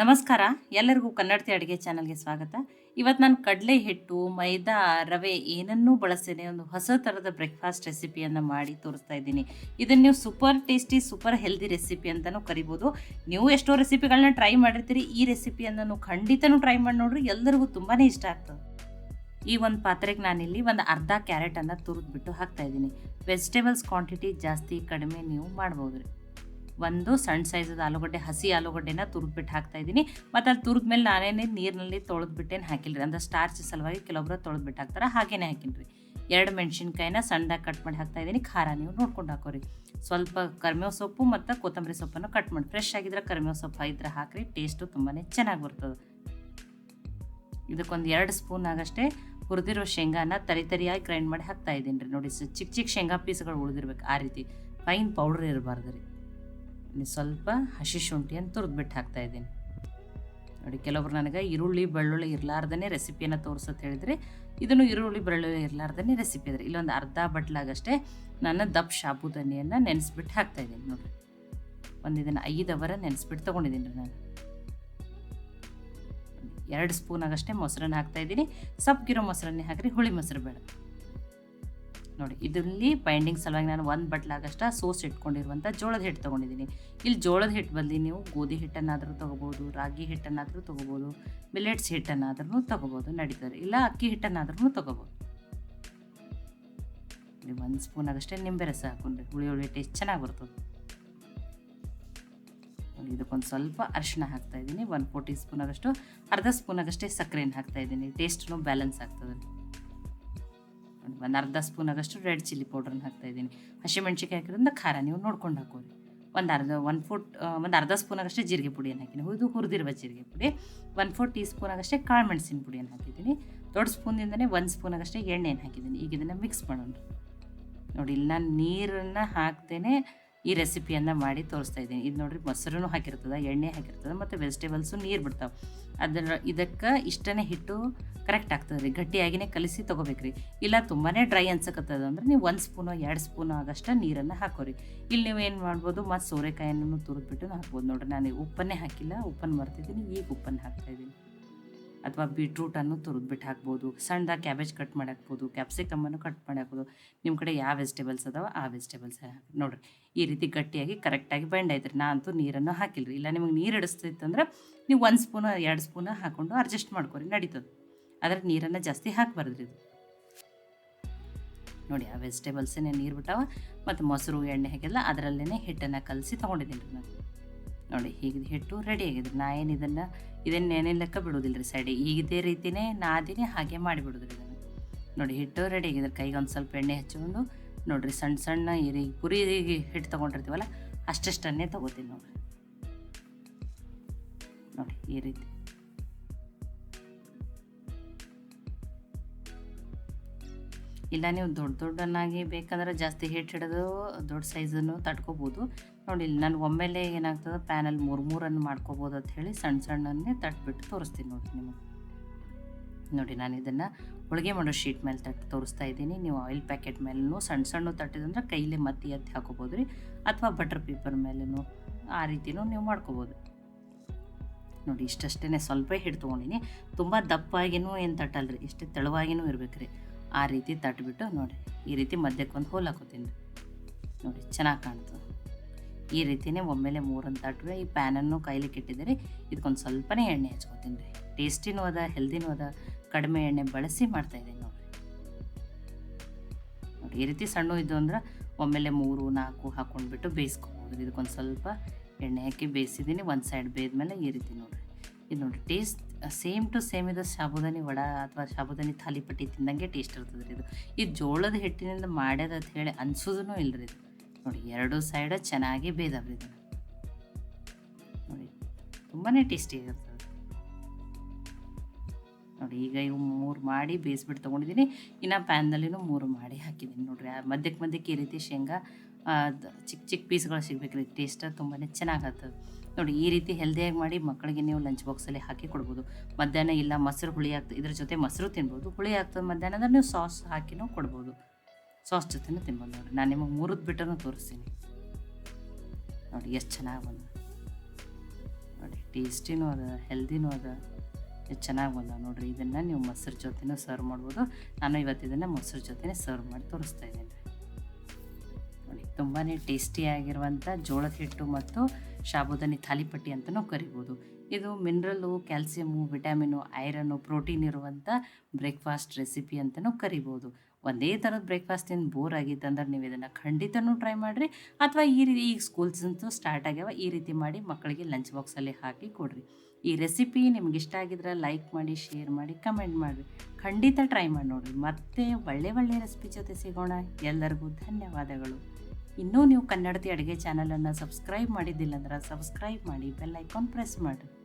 ನಮಸ್ಕಾರ. ಎಲ್ಲರಿಗೂ ಕನ್ನಡತಿ ಅಡುಗೆ ಚಾನಲ್ಗೆ ಸ್ವಾಗತ. ಇವತ್ತು ನಾನು ಕಡಲೆ ಹಿಟ್ಟು, ಮೈದಾ, ರವೆ ಏನನ್ನೂ ಬಳಸ್ತೇನೆ ಒಂದು ಹೊಸ ಥರದ ಬ್ರೇಕ್ಫಾಸ್ಟ್ ರೆಸಿಪಿಯನ್ನು ಮಾಡಿ ತೋರಿಸ್ತಾ ಇದ್ದೀನಿ. ಇದನ್ನು ನೀವು super tasty super healthy recipe ಅಂತಲೂ ಕರಿಬೋದು. ನೀವು ಎಷ್ಟೋ ರೆಸಿಪಿಗಳನ್ನ ಟ್ರೈ ಮಾಡಿರ್ತೀರಿ, ಈ ರೆಸಿಪಿಯನ್ನು ಖಂಡಿತನೂ ಟ್ರೈ ಮಾಡಿ ನೋಡ್ರಿ ಎಲ್ಲರಿಗೂ ತುಂಬಾ ಇಷ್ಟ ಆಗ್ತದೆ. ಈ ಒಂದು ಪಾತ್ರೆಗೆ ನಾನಿಲ್ಲಿ ಒಂದು ಅರ್ಧ ಕ್ಯಾರೆಟನ್ನು ತುರಿದ್ಬಿಟ್ಟು ಹಾಕ್ತಾ ಇದ್ದೀನಿ. ವೆಜಿಟೇಬಲ್ಸ್ ಕ್ವಾಂಟಿಟಿ ಜಾಸ್ತಿ ಕಡಿಮೆ ನೀವು ಮಾಡ್ಬೋದು ರೀ ಒಂದು ಸಣ್ಣ ಸೈಜದ ಆಲೂಗಡ್ಡೆ, ಹಸಿ ಆಲೂಗಡ್ಡೆನ ತುರಿದ್ಬಿಟ್ಟು ಹಾಕ್ತಾ ಇದ್ದೀನಿ. ಮತ್ತು ಅಲ್ಲಿ ತುರಿದ ಮೇಲೆ ನಾನೇನೇ ನೀರಿನಲ್ಲಿ ತೊಳೆದ್ಬಿಟ್ಟೇನು ಹಾಕಿಲ್ಲ ರೀ ಅಂದ್ರೆ ಸ್ಟಾರ್ಚ್ ಸಲುವಾಗಿ ಕೆಲವೊಬ್ಬರು ತೊಳೆದ್ಬಿಟ್ಟು ಹಾಕ್ತಾರೆ. ಹಾಗೇನೆ ಹಾಕಿನ್ರಿ. ಎರಡು ಮೆಣಸಿನ್ಕಾಯಿನ ಸಣ್ಣದಾಗಿ ಕಟ್ ಮಾಡಿ ಹಾಕ್ತಾ ಇದ್ದೀನಿ. ಖಾರ ನೀವು ನೋಡ್ಕೊಂಡು ಹಾಕೋರಿ. ಸ್ವಲ್ಪ ಕರಿಮೇವು ಸೊಪ್ಪು ಮತ್ತು ಕೊತ್ತಂಬರಿ ಸೊಪ್ಪನ್ನು ಕಟ್ ಮಾಡಿ. ಫ್ರೆಶ್ ಆಗಿದ್ರೆ ಕರಿಮೇವು ಸೊಪ್ಪು ಇದ್ರೆ ಹಾಕಿರಿ. ಟೇಸ್ಟು ತುಂಬಾ ಚೆನ್ನಾಗಿ ಬರ್ತದೆ. ಇದಕ್ಕೊಂದು ಎರಡು ಸ್ಪೂನ್ ಆಗಷ್ಟೇ ಹುರಿದಿರೋ ಶೇಂಗಾನ ತರಿ ತರಿಯಾಗಿ ಗ್ರೈಂಡ್ ಮಾಡಿ ಹಾಕ್ತಾ ಇದ್ದೀನಿ ರೀ ನೋಡಿ ಚಿಕ್ಕ ಚಿಕ್ಕ ಶೇಂಗಾ ಪೀಸ್ಗಳು ಉಳಿದಿರ್ಬೇಕು ಆ ರೀತಿ. ಫೈನ್ ಪೌಡ್ರ್ ಇರಬಾರ್ದು ರೀ ಇನ್ನು ಸ್ವಲ್ಪ ಹಸಿ ಶುಂಠಿಯನ್ನು ತುರಿದ್ಬಿಟ್ಟು ಹಾಕ್ತಾ ಇದ್ದೀನಿ. ನೋಡಿ, ಕೆಲವೊಬ್ರು ನನಗೆ ಈರುಳ್ಳಿ, ಬೆಳ್ಳುಳ್ಳಿ ಇರಲಾರ್ದೇ ರೆಸಿಪಿಯನ್ನು ತೋರ್ಸತ್ ಹೇಳಿದ್ರೆ ಇದನ್ನು ಈರುಳ್ಳಿ, ಬೆಳ್ಳುಳ್ಳಿ ಇರಲಾರ್ದೇ ರೆಸಿಪಿ ಅದ್ರಿ ಇಲ್ಲೊಂದು ಅರ್ಧ ಬಟ್ಲಾಗಷ್ಟೇ ನಾನು ದಪ್ಪ ಸಾಬುದಾನಿಯನ್ನು ನೆನೆಸ್ಬಿಟ್ಟು ಹಾಕ್ತಾ ಇದ್ದೀನಿ ನೋಡಿರಿ. ಒಂದು ಇದನ್ನು ಐದು ಅವರ ನೆನೆಸ್ಬಿಟ್ಟು ತೊಗೊಂಡಿದ್ದೀನಿ ರೀ ನಾನು. ಎರಡು ಸ್ಪೂನ್ ಆಗಷ್ಟೇ ಮೊಸರನ್ನ ಹಾಕ್ತಾ ಇದ್ದೀನಿ. ಸಪ್ಪಗಿರೋ ಮೊಸರನ್ನೇ ಹಾಕಿರಿ, ಹುಳಿ ಮೊಸರು ಬೇಡ. ನೋಡಿ, ಇದರಲ್ಲಿ ಬೈಂಡಿಂಗ್ ಸಲುವಾಗಿ ನಾನು ಒಂದು ಬಟ್ಲಾಗಷ್ಟ ಸೋಸ್ ಇಟ್ಕೊಂಡಿರುವಂಥ ಜೋಳದ ಹಿಟ್ಟು ತೊಗೊಂಡಿದ್ದೀನಿ. ಇಲ್ಲಿ ಜೋಳದ ಹಿಟ್ಟು ಬದಲಿ ನೀವು ಗೋಧಿ ಹಿಟ್ಟನ್ನಾದರೂ ತೊಗೋಬೋದು, ರಾಗಿ ಹಿಟ್ಟನ್ನಾದರೂ ತೊಗೋಬೋದು ಮಿಲೆಟ್ಸ್ ಹಿಟ್ಟನ್ನಾದ್ರೂ ತೊಗೋಬೋದು, ನಡೀತದೆ. ಇಲ್ಲ ಅಕ್ಕಿ ಹಿಟ್ಟನ್ನಾದ್ರೂ ತೊಗೋಬೋದು. ಇಲ್ಲಿ ಒಂದು ಸ್ಪೂನ್ ಆಗಷ್ಟೇ ನಿಂಬೆ ರಸ ಹಾಕೊಂಡ್ರೆ ಹುಳಿ ಹುಳಿ ಟೇಸ್ಟ್ ಚೆನ್ನಾಗಿ ಬರ್ತದೆ. ಇದಕ್ಕೊಂದು ಸ್ವಲ್ಪ ಅರಿಶಿನ ಹಾಕ್ತಾ ಇದ್ದೀನಿ. ಒನ್ ಫೋರ್ ಟೀ ಸ್ಪೂನ್ ಆಗಷ್ಟು, ಅರ್ಧ ಸ್ಪೂನ್ ಆಗಷ್ಟೇ ಸಕ್ಕರೆನ ಹಾಕ್ತಾ ಇದ್ದೀನಿ. ಟೇಸ್ಟ್ನು ಬ್ಯಾಲೆನ್ಸ್ ಆಗ್ತದೆ. ಒಂದು ಅರ್ಧ ಸ್ಪೂನ್ ಆಗಷ್ಟು ರೆಡ್ ಚಿಲ್ಲಿ ಪೌಡ್ರನ್ನ ಹಾಕ್ತಾ ಇದ್ದೀನಿ. ಹಸಿಮೆಣ್ಸಿಕಾಯಿ ಹಾಕಿದ್ರಿಂದ ಖಾರ ನೀವು ನೋಡ್ಕೊಂಡು ಹಾಕೋರಿ ಒಂದು ಅರ್ಧ ಒನ್ ಫೋರ್ಟ್ ಒಂದು ಅರ್ಧ ಸ್ಪೂನ್ ಆಗಷ್ಟೇ ಜೀರಿಗೆ ಪುಡಿಯನ್ನು ಹಾಕಿದ್ದೀನಿ. ಇದು ಹುರಿದಿರುವ ಜೀರಿಗೆ ಪುಡಿ. ಒನ್ ಫೋರ್ ಟೀ ಸ್ಪೂನ್ ಆಗಷ್ಟೇ ಕಾಳು ಮೆಣಸಿನ ಪುಡಿಯನ್ನು ಹಾಕಿದ್ದೀನಿ. ದೊಡ್ಡ ಸ್ಪೂನಿಂದನೇ ಒಂದು ಸ್ಪೂನ್ ಆಗಷ್ಟೇ ಎಣ್ಣೆಯನ್ನು ಹಾಕಿದ್ದೀನಿ. ಈಗ ಇದನ್ನು ಮಿಕ್ಸ್ ಮಾಡೋಣ. ನೋಡಿ, ಇಲ್ಲಿ, ನಾನು ನೀರನ್ನು ಹಾಕ್ತೇನೆ. ಈ ರೆಸಿಪಿಯನ್ನು ಮಾಡಿ ತೋರಿಸ್ತಾ ಇದ್ದೀನಿ. ಇದು ನೋಡ್ರಿ ಮೊಸರು ಹಾಕಿರ್ತದೆ, ಎಣ್ಣೆ ಹಾಕಿರ್ತದೆ, ಮತ್ತು ವೆಜಿಟೇಬಲ್ಸು ನೀರು ಬಿಡ್ತಾವೆ. ಅದರ ಇದಕ್ಕೆ ಇಷ್ಟನೇ ಹಿಟ್ಟು ಕರೆಕ್ಟ್ ಆಗ್ತದೆ ರೀ ಗಟ್ಟಿಯಾಗಿನೇ ಕಲಿಸಿ ತೊಗೋಬೇಕ್ರಿ. ಇಲ್ಲ ತುಂಬಾ ಡ್ರೈ ಅನ್ಸಕತ್ತದ ಅಂದ್ರೆ ನೀವು ಒಂದು ಸ್ಪೂನು, ಎರಡು ಸ್ಪೂನು ಆಗಷ್ಟು ನೀರನ್ನು ಹಾಕೋರಿ. ಇಲ್ಲಿ ನೀವು ಏನು ಮಾಡ್ಬೋದು, ಮತ್ತು ಸೋರೆಕಾಯನ್ನು ತುರಿದ್ಬಿಟ್ಟು ಹಾಕ್ಬೋದು. ನೋಡ್ರಿ, ನಾನು ಉಪ್ಪನ್ನೇ ಹಾಕಿಲ್ಲ ಉಪ್ಪನ್ನು ಮರ್ತಿದ್ದೀನಿ ಈಗ ಉಪ್ಪನ್ನು ಹಾಕ್ತಾ ಇದ್ದೀನಿ. ಅಥವಾ ಬೀಟ್ರೂಟನ್ನು ತುರಿದ್ಬಿಟ್ಟು ಹಾಕ್ಬೋದು. ಸಣ್ಣದಾಗಿ ಕ್ಯಾಬೇಜ್ ಕಟ್ ಮಾಡಿ ಹಾಕ್ಬೋದು. ಕ್ಯಾಪ್ಸಿಕಮ್ಮನ್ನು ಕಟ್ ಮಾಡಿ ಹಾಕ್ಬೋದು. ನಿಮ್ಮ ಕಡೆ ಯಾವ ವೆಜಿಟೇಬಲ್ಸ್ ಅದಾವ? ಆ ವೆಜಿಟೇಬಲ್ಸ್ ನೋಡ್ರಿ, ಈ ರೀತಿ ಗಟ್ಟಿಯಾಗಿ ಕರೆಕ್ಟಾಗಿ ಬೆಂಡ್ ಆಯ್ತು ರೀ ನಾ ಅಂತೂ ನೀರನ್ನು ಹಾಕಿಲ್ರಿ. ಇಲ್ಲ ನಿಮಗೆ ನೀರು ಹಿಡಿಸ್ತಿತ್ತಂದ್ರೆ ನೀವು ಒಂದು ಸ್ಪೂನ್ ಎರಡು ಸ್ಪೂನ್ ಹಾಕ್ಕೊಂಡು ಅಡ್ಜಸ್ಟ್ ಮಾಡ್ಕೊರಿ. ನಡೀತದೆ. ಆದರೆ ನೀರನ್ನು ಜಾಸ್ತಿ ಹಾಕಬಾರ್ದು ಇದು. ನೋಡಿ, ಆ ವೆಜಿಟೇಬಲ್ಸೇ ನೀರು ಬಿಟ್ಟಾವ, ಮತ್ತು ಮೊಸರು, ಎಣ್ಣೆ ಹಾಕಿಲ್ಲ ಅದರಲ್ಲೇ ಹಿಟ್ಟನ್ನು ಕಲಸಿ ತೊಗೊಂಡಿದ್ದೀನಿ ರೀ ನಾನು. ನೋಡಿ, ಹೀಗೆ ಹಿಟ್ಟು ರೆಡಿ ಆಗಿದೆ. ನಾ ಏನು ಇದನ್ನು ಇದನ್ನು ಏನೇ ಲೆಕ್ಕ ಬಿಡೋದಿಲ್ಲ ರೀ ಸೈಡಿ ಇದೇ ರೀತಿಯೇ ನಾದಿನೇ ಹಾಗೆ ಮಾಡಿಬಿಡೋದ್ರಿ ಇದನ್ನು. ನೋಡಿ, ಹಿಟ್ಟು ರೆಡಿ ಆಗಿದೆ. ಕೈಗೆ ಒಂದು ಸ್ವಲ್ಪ ಎಣ್ಣೆ ಹಚ್ಕೊಂಡು, ನೋಡಿರಿ ಸಣ್ಣ ಸಣ್ಣ ಇರಿ ರೀ ಪುರಿ ಹಿಟ್ಟು ತೊಗೊಂಡಿರ್ತೀವಲ್ಲ, ಅಷ್ಟಷ್ಟನ್ನೇ ತೊಗೋತೀನಿ ನೋಡಿರಿ. ನೋಡಿ, ಈ ರೀತಿ. ಇಲ್ಲ, ನೀವು ದೊಡ್ಡ ದೊಡ್ಡನ್ನಾಗಿ ಬೇಕಂದ್ರೆ ಜಾಸ್ತಿ ಹಿಟ್ಟು ಹಿಡಿದು ದೊಡ್ಡ ಸೈಜನ್ನು ತಟ್ಕೋಬೋದು. ನೋಡಿ, ಇಲ್ಲಿ ನಾನು ಒಮ್ಮೆಲೆ ಏನಾಗ್ತದೆ ಪ್ಯಾನಲ್ಲಿ ಮೂರು, ಮೂರನ್ನು ಮಾಡ್ಕೋಬೋದು ಅಂತ ಹೇಳಿ ಸಣ್ಣ ಸಣ್ಣನ್ನೇ ತಟ್ಬಿಟ್ಟು ತೋರಿಸ್ತೀನಿ ನೋಡಿ ನಿಮಗೆ. ನೋಡಿ, ನಾನು ಇದನ್ನು ಹೋಳಿಗೆ ಮಾಡೋ ಶೀಟ್ ಮೇಲೆ ತಟ್ಟು ತೋರಿಸ್ತಾ ಇದ್ದೀನಿ. ನೀವು ಆಯಿಲ್ ಪ್ಯಾಕೆಟ್ ಮೇಲೂ ಸಣ್ಣ ಸಣ್ಣ ತಟ್ಟಿದಂದ್ರೆ ಕೈಲೇ ಮತ್ತಿ ಎತ್ತಿ ಹಾಕೋಬೋದು ರೀ. ಅಥವಾ ಬಟರ್ ಪೇಪರ್ ಮೇಲೂ ಆ ರೀತಿನೂ ನೀವು ಮಾಡ್ಕೋಬೋದು. ನೋಡಿ ಇಷ್ಟಷ್ಟೇ ಸ್ವಲ್ಪ ಹಿಟ್ಟು ತೊಗೊಂಡಿನಿ. ತುಂಬ ದಪ್ಪಾಗಿನೂ ಏನು ತಟ್ಟಲ್ರಿ, ಇಷ್ಟೇ ತೆಳುವಾಗಿನೂ ಇರ್ಬೇಕು ರೀ ಆ ರೀತಿ ತಟ್ಬಿಟ್ಟು ನೋಡಿ, ಈ ರೀತಿ ಮಧ್ಯಕ್ಕೆ ಒಂದು ಹೋಲ್ ಹಾಕೋತೀನಿ. ನೋಡಿ, ಚೆನ್ನಾಗಿ ಕಾಣ್ತದೆ ಈ ರೀತಿಯೇ ಒಮ್ಮೆಲೆ ಮೂರನ್ನು ತಟ್ಟರೆ ಈ ಪ್ಯಾನನ್ನು ಕೈಲಿ ಇಟ್ಟಿದ್ದೀರಿ ಇದಕ್ಕೊಂದು ಸ್ವಲ್ಪನೇ ಎಣ್ಣೆ ಹಚ್ಕೋತೀನಿ ರೀ. ಟೇಸ್ಟಿನೂ ಅದ, ಹೆಲ್ದಿನೂ ಅದ, ಕಡಿಮೆ ಎಣ್ಣೆ ಬಳಸಿ ಮಾಡ್ತಾಯಿದ್ದೀನಿ ನೋಡಿರಿ ನೋಡಿ. ಈ ರೀತಿ ಸಣ್ಣ ಇದ್ದು ಅಂದ್ರೆ ಒಮ್ಮೆಲೆ ಮೂರು, ನಾಲ್ಕು ಹಾಕ್ಕೊಂಡ್ಬಿಟ್ಟು ಬೇಯಿಸ್ಕೊಬೋದು ಇದಕ್ಕೊಂದು ಸ್ವಲ್ಪ ಎಣ್ಣೆ ಹಾಕಿ ಬೇಯಿಸಿದ್ದೀನಿ, ಒಂದು ಸೈಡ್ ಬೇಯ್ದ್ಮೇಲೆ ಈ ರೀತಿ ನೋಡಿರಿ. ಇದು ನೋಡಿ, ಟೇಸ್ಟ್ ಸೇಮ್ ಟು ಸೇಮ್ ಇದು ಸಾಬುದಾನಿ ವಡ ಅಥವಾ ಸಾಬುದಾನಿ ಥಾಲಿಪಟ್ಟಿ ತಿಂದಂಗೆ ಟೇಸ್ಟ್ ಇರ್ತದೆ ರೀ ಇದು. ಈ ಜೋಳದ ಹಿಟ್ಟಿನಿಂದ ಮಾಡ್ಯದ ಅಂತ ಹೇಳಿ ಅನ್ಸೋದೂ ಇಲ್ಲರಿ ಇದು. ನೋಡಿ, ಎರಡು ಸೈಡ ಚೆನ್ನಾಗಿ ಬೇಯ್ದವ್ರಿ ಇದು. ನೋಡಿ ತುಂಬಾ ಟೇಸ್ಟಿ ಆಗಿರ್ತದೆ. ನೋಡಿ, ಈಗ ಇವು ಮೂರು ಮಾಡಿ ಬೇಯಿಸ್ಬಿಟ್ಟು ತೊಗೊಂಡಿದ್ದೀನಿ ಇನ್ನು ಪ್ಯಾನ್ದಲ್ಲಿನೂ ಮೂರು ಮಾಡಿ ಹಾಕಿದ್ದೀನಿ ನೋಡಿರಿ. ಮಧ್ಯಕ್ಕೆ ಮಧ್ಯಕ್ಕೆ ಈ ರೀತಿ ಶೇಂಗಾ ಚಿಕ್ಕ ಚಿಕ್ಕ ಪೀಸ್ಗಳು ಸಿಗಬೇಕು ರೀ ಟೇಸ್ಟ್ ತುಂಬಾ ಚೆನ್ನಾಗತ್ತದ ನೋಡಿ, ಈ ರೀತಿ ಹೆಲ್ದಿಯಾಗಿ ಮಾಡಿ ಮಕ್ಕಳಿಗೆ ನೀವು ಲಂಚ್ ಬಾಕ್ಸಲ್ಲಿ ಹಾಕಿ ಕೊಡ್ಬೋದು. ಮಧ್ಯಾಹ್ನ ಇಲ್ಲ, ಮೊಸರು ಹುಳಿ ಆಗ್ತದೆ ಇದ್ರ ಜೊತೆ ಮೊಸರು ತಿನ್ಬೋದು. ಹುಳಿ ಆಗ್ತದೆ ಮಧ್ಯಾಹ್ನ ಅಂದ್ರೆ ನೀವು ಸಾಸ್ ಹಾಕಿನೂ ಕೊಡ್ಬೋದು. ಸಾಸ್ ಜೊತೆನೂ ತಿನ್ಬೋದು ನೋಡಿ. ನಾನು ನಿಮಗೆ ಮೂರು ಬಿಟ್ಟರೂ ತೋರಿಸ್ತೀನಿ. ನೋಡಿ, ಎಷ್ಟು ಚೆನ್ನಾಗಿ ಬಂದ, ನೋಡಿ ಟೇಸ್ಟಿನೂ ಅದ ಹೆಲ್ದಿನೂ ಅದ. ಎಷ್ಟು ಚೆನ್ನಾಗಿ ಬಂದ, ನೋಡಿರಿ, ಇದನ್ನು ನೀವು ಮೊಸರು ಜೊತೆನೂ ಸರ್ವ್ ಮಾಡ್ಬೋದು. ನಾನು ಇವತ್ತು ಇದನ್ನು ಮೊಸರು ಜೊತೆನೇ ಸರ್ವ್ ಮಾಡಿ ತೋರಿಸ್ತಾ ಇದ್ದೀನಿ. ತುಂಬಾ ಟೇಸ್ಟಿಯಾಗಿರುವಂಥ ಜೋಳದ ಹಿಟ್ಟು ಮತ್ತು ಸಾಬುದಾನಿ ಥಾಲಿಪಟ್ಟಿ ಅಂತಲೂ ಕರಿಬೋದು. ಇದು mineral calcium vitamin, iron, protein ಇರುವಂಥ ಬ್ರೇಕ್ಫಾಸ್ಟ್ ರೆಸಿಪಿ ಅಂತಲೂ ಕರಿಬೋದು. ಒಂದೇ ಥರದ ಬ್ರೇಕ್ಫಾಸ್ಟ್ ಏನು ಬೋರ್ ಆಗಿತ್ತಂದ್ರೆ ನೀವು ಇದನ್ನು ಖಂಡಿತನೂ ಟ್ರೈ ಮಾಡಿರಿ. ಅಥವಾ ಈ ರೀತಿ ಈಗ ಸ್ಕೂಲ್ಸ್ ಅಂತೂ ಸ್ಟಾರ್ಟ್ ಆಗ್ಯಾವ, ಈ ರೀತಿ ಮಾಡಿ ಮಕ್ಕಳಿಗೆ ಲಂಚ್ ಬಾಕ್ಸಲ್ಲಿ ಹಾಕಿ ಕೊಡ್ರಿ. ಈ ರೆಸಿಪಿ ನಿಮ್ಗೆ ಇಷ್ಟ ಆಗಿದ್ರೆ ಲೈಕ್ ಮಾಡಿ, ಶೇರ್ ಮಾಡಿ, ಕಮೆಂಟ್ ಮಾಡಿರಿ. ಖಂಡಿತ ಟ್ರೈ ಮಾಡಿ ನೋಡಿರಿ. ಮತ್ತೆ ಒಳ್ಳೆ ಒಳ್ಳೆ ರೆಸಿಪಿ ಜೊತೆ ಸಿಗೋಣ. ಎಲ್ಲರಿಗೂ ಧನ್ಯವಾದಗಳು. ಇನ್ನೂ ನೀವು ಕನ್ನಡತಿ ಅಡುಗೆ ಚಾನಲನ್ನು ಸಬ್ಸ್ಕ್ರೈಬ್ ಮಾಡಿದ್ದಿಲ್ಲ ಅಂದ್ರೆ ಸಬ್ಸ್ಕ್ರೈಬ್ ಮಾಡಿ ಬೆಲ್ ಐಕಾನ್ ಪ್ರೆಸ್ ಮಾಡಿರಿ